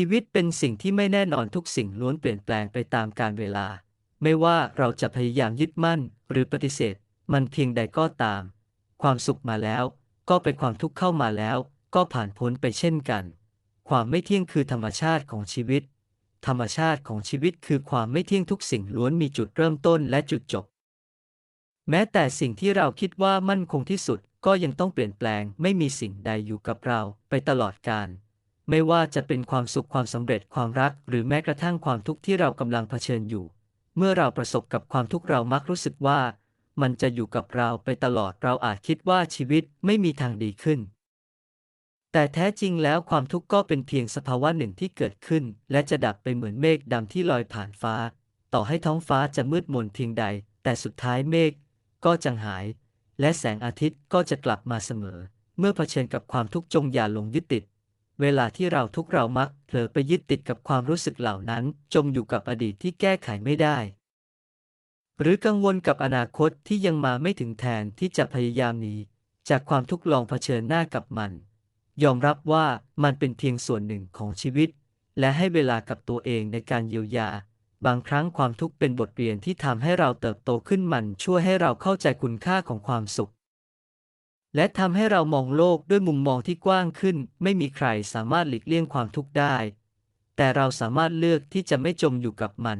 ชีวิตเป็นสิ่งที่ไม่แน่นอนทุกสิ่งล้วนเปลี่ยนแปลงไปตามกาลเวลา ไม่ว่าเราจะพยายามยึดมั่นหรือปฏิเสธ มันเพียงใดก็ตาม ความสุขมาแล้ว ก็เป็นความทุกข์เข้ามาแล้ว ก็ผ่านพ้นไปเช่นกัน ความไม่เที่ยงคือธรรมชาติของชีวิต ธรรมชาติของชีวิตคือความไม่เที่ยงทุกสิ่งล้วนมีจุดเริ่มต้นและจุดจบ แม้แต่สิ่งที่เราคิดว่ามั่นคงที่สุดก็ยังต้องเปลี่ยนแปลง ไม่มีสิ่งใดอยู่กับเราไปตลอดกาล ไม่ว่าจะเป็นความสุขความสำเร็จความรัก หรือแม้กระทั่งความทุกข์ที่เรากำลังเผชิญอยู่ เมื่อเราประสบกับความทุกข์เรามักรู้สึกว่า มันจะอยู่กับเราไปตลอดเราอาจคิดว่าชีวิตไม่มีทางดีขึ้น แต่แท้จริงแล้วความทุกข์ก็เป็นเพียงสภาวะหนึ่งที่เกิดขึ้น และจะดับไปเหมือนเมฆดำที่ลอยผ่านฟ้า ต่อให้ท้องฟ้าจะมืดมนเพียงใด แต่สุดท้ายเมฆก็จางหาย และแสงอาทิตย์ก็จะกลับมาเสมอ เมื่อเผชิญกับความทุกข์จงอย่าหลงยึดติด เวลาที่เราทุกเรามักเผลอไปยึดติดกับความรู้สึกเหล่านั้น จมอยู่กับอดีตที่แก้ไขไม่ได้ หรือกังวลกับอนาคตที่ยังมาไม่ถึงแทนที่จะพยายามหนีจากความทุกข์ลองเผชิญหน้ากับมัน ยอมรับว่ามันเป็นเพียงส่วนหนึ่งของชีวิต และให้เวลากับตัวเองในการเยียวยา บางครั้งความทุกข์เป็นบทเรียนที่ทำให้เราเติบโตขึ้นมันช่วยให้เราเข้าใจคุณค่าของความสุข และทำให้เรามองโลกด้วยมุมมองที่กว้างขึ้น ไม่มีใครสามารถหลีกเลี่ยงความทุกข์ได้ แต่เราสามารถเลือกที่จะไม่จมอยู่กับมัน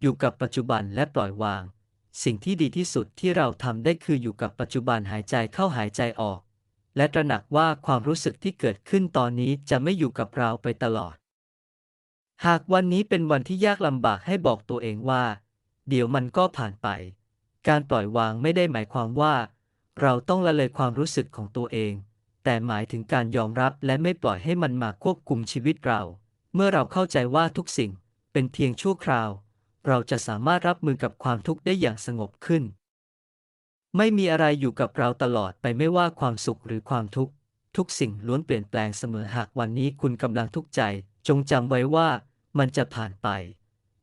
อยู่กับปัจจุบันและปล่อยวาง สิ่งที่ดีที่สุดที่เราทำได้คืออยู่กับปัจจุบันหายใจเข้าหายใจออก และตระหนักว่าความรู้สึกที่เกิดขึ้นตอนนี้จะไม่อยู่กับเราไปตลอด หากวันนี้เป็นวันที่ยากลำบากให้บอกตัวเองว่า เดี๋ยวมันก็ผ่านไป การปล่อยวางไม่ได้หมายความว่า เราต้องละเลยความรู้สึกของตัวเอง แต่หมายถึงการยอมรับและไม่ปล่อยให้มันมาควบคุมชีวิตเรา เมื่อเราเข้าใจว่าทุกสิ่งเป็นเพียงชั่วคราว เราจะสามารถรับมือกับความทุกข์ได้อย่างสงบขึ้น ไม่มีอะไรอยู่กับเราตลอดไปไม่ว่าความสุขหรือความทุกข์ ทุกสิ่งล้วนเปลี่ยนแปลงเสมอหากวันนี้คุณกำลังทุกข์ใจ จงจำไว้ว่ามันจะผ่านไป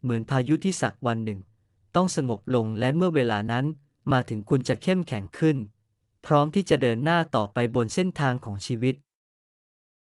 เหมือนพายุที่สักวันหนึ่ง ต้องสงบลงและเมื่อเวลานั้น มาถึงคุณจะเข้มแข็งขึ้น พร้อมที่จะเดินหน้าต่อไปบนเส้นทางของชีวิต